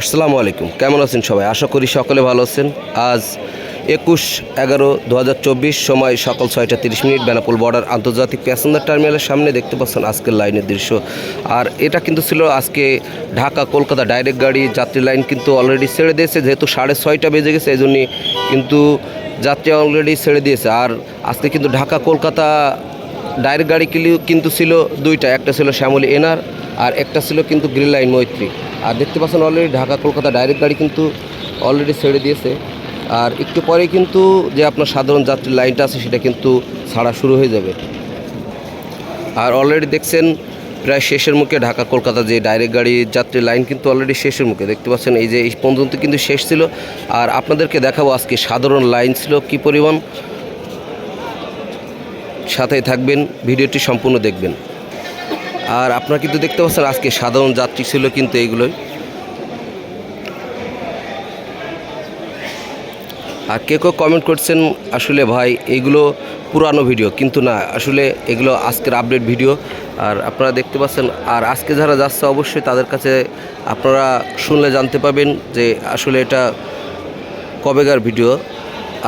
আসসালামু আলাইকুম। কেমন আছেন সবাই? আশা করি সকলে ভালো আছেন। আজ একুশ এগারো দু সময় সকাল ছয়টা তিরিশ মিনিট বেনাপুল বর্ডার আন্তর্জাতিক প্যাসেঞ্জার টার্মিনালের সামনে দেখতে পাচ্ছেন আজকের লাইনের দৃশ্য। আর এটা কিন্তু ছিল আজকে ঢাকা কলকাতা ডাইরেক্ট গাড়ি যাত্রী লাইন কিন্তু অলরেডি ছেড়ে দিয়েছে, যেহেতু সাড়ে ছয়টা বেজে গেছে, এই জন্যই কিন্তু যাত্রী অলরেডি ছেড়ে দিয়েছে। আর আজকে কিন্তু ঢাকা কলকাতা ডাইরেক্ট গাড়ি কিন্তু ছিল দুইটা, একটা ছিল শ্যামলী এনার আর একটা ছিল কিন্তু গ্রিন লাইন মৈত্রী আর দেখতে পাচ্ছেন অলরেডি ঢাকা কলকাতা ডাইরেক্ট গাড়ি কিন্তু অলরেডি ছেড়ে দিয়েছে। আর একটু পরে কিন্তু যে আপনার সাধারণ যাত্রীর লাইনটা আছে, সেটা কিন্তু ছাড়া শুরু হয়ে যাবে। আর অলরেডি দেখছেন প্রায় শেষের মুখে ঢাকা কলকাতা যে ডাইরেক্ট গাড়ি যাত্রীর লাইন কিন্তু অলরেডি শেষের মুখে। দেখতে পাচ্ছেন এই যে এই পর্যন্ত কিন্তু শেষ ছিল। আর আপনাদেরকে দেখাবো আজকে সাধারণ লাইন ছিল কি পরিমাণ। সাথে থাকবেন, ভিডিওটি সম্পূর্ণ দেখবেন। আর আপনারা কিন্তু দেখতে পাচ্ছেন আজকে সাধারণ যাত্রী ছিল কিন্তু এইগুলোই আর কে কেউ কমেন্ট করছেন, আসলে ভাই, এগুলো পুরানো ভিডিও কিন্তু না, আসলে এগুলো আজকের আপডেট ভিডিও আর আপনারা দেখতে পাচ্ছেন, আর আজকে যারা যাচ্ছে অবশ্যই তাদের কাছে আপনারা শুনলে জানতে পাবেন যে আসলে এটা কবেকার ভিডিও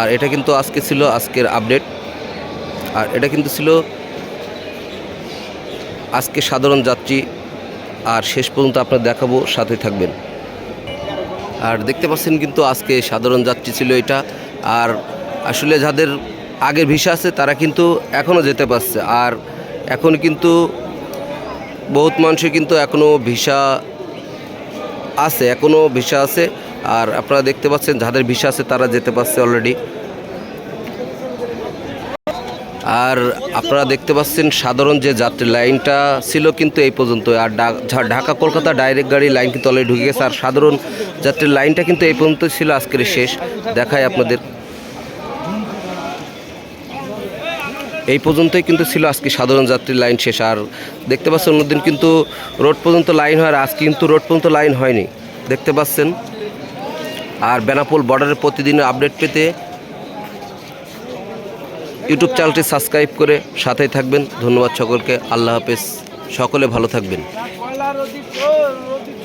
আর এটা কিন্তু আজকে ছিল আজকের আপডেট আর এটা কিন্তু ছিল আজকে সাধারণ যাত্রী, আর শেষ পর্যন্ত আপনার দেখাবো, সাথে থাকবেন। আর দেখতে পাচ্ছেন কিন্তু আজকে সাধারণ যাত্রী ছিল এটা। আর আসলে যাদের আগের ভিসা আছে, তারা কিন্তু এখনও যেতে পারছে। আর এখন কিন্তু বহুত মানুষের কিন্তু এখনও ভিসা আছে এখনও ভিসা আছে। আর আপনারা দেখতে পাচ্ছেন, যাদের ভিসা আছে, তারা যেতে পারছে অলরেডি আর আপনারা দেখতে পাচ্ছেন সাধারণ যে যাত্রী লাইনটা ছিল কিন্তু এই পর্যন্ত, আর ঢাকা কলকাতা ডাইরেক্ট গাড়ি লাইন কিন্তু অলরেডি ঢুকে গেছে, আর সাধারণ যাত্রীর লাইনটা কিন্তু এই পর্যন্ত ছিল, আজকের শেষ। দেখায় আপনাদের। এই পর্যন্তই কিন্তু ছিল আজকে সাধারণ যাত্রীর লাইন শেষ, আর দেখতে পাচ্ছেন অন্যদিন কিন্তু রোড পর্যন্ত লাইন হয়, আর আজকে কিন্তু রোড পর্যন্ত লাইন হয়নি। দেখতে পাচ্ছেন, আর বেনাপোল বর্ডারের প্রতিদিনের আপডেট পেতে ইউটিউব চ্যানেলটি সাবস্ক্রাইব করে সাথেই থাকবেন। ধন্যবাদ সকলকে। আল্লাহ হাফেজ। সকলে ভালো থাকবেন।